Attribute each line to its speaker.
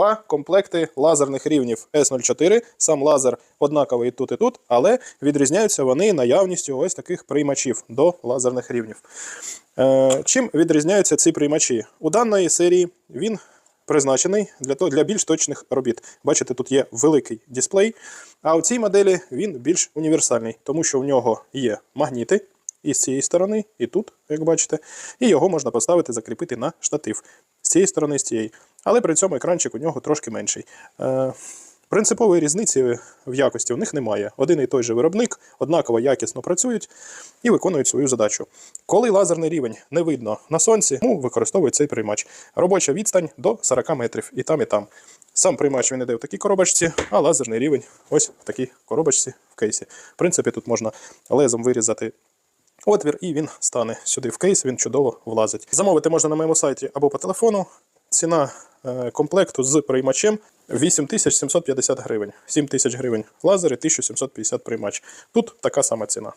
Speaker 1: два комплекти лазерних рівнів S04. Сам лазер однаковий тут, і тут, але відрізняються вони наявністю ось таких приймачів до лазерних рівнів. Е, Чим відрізняються ці приймачі? У даної серії він призначений для, для більш точних робіт. Бачите, тут є великий дисплей, а у цій моделі він більш універсальний, тому що в нього є магніти і з цієї сторони, і тут, як бачите, і його можна поставити, закріпити на штатив з цієї сторони, з цієї. Але при цьому екранчик у нього трошки менший. Е, Принципової різниці в якості у них немає. Один і той же виробник однаково якісно працюють і виконують свою задачу. Коли лазерний рівень не видно на сонці, ну, використовують цей приймач. Робоча відстань до 40 метрів і там, і там. Сам приймач він іде в такій коробочці, а лазерний рівень ось в такій коробочці в кейсі. В принципі, тут можна лезом вирізати отвір, і він стане сюди в кейс, він чудово влазить. Замовити можна на моєму сайті або по телефону. Ціна е, комплекту з приймачем 8750 гривень. 7000 гривень лазери, 1750 приймач. Тут така сама ціна.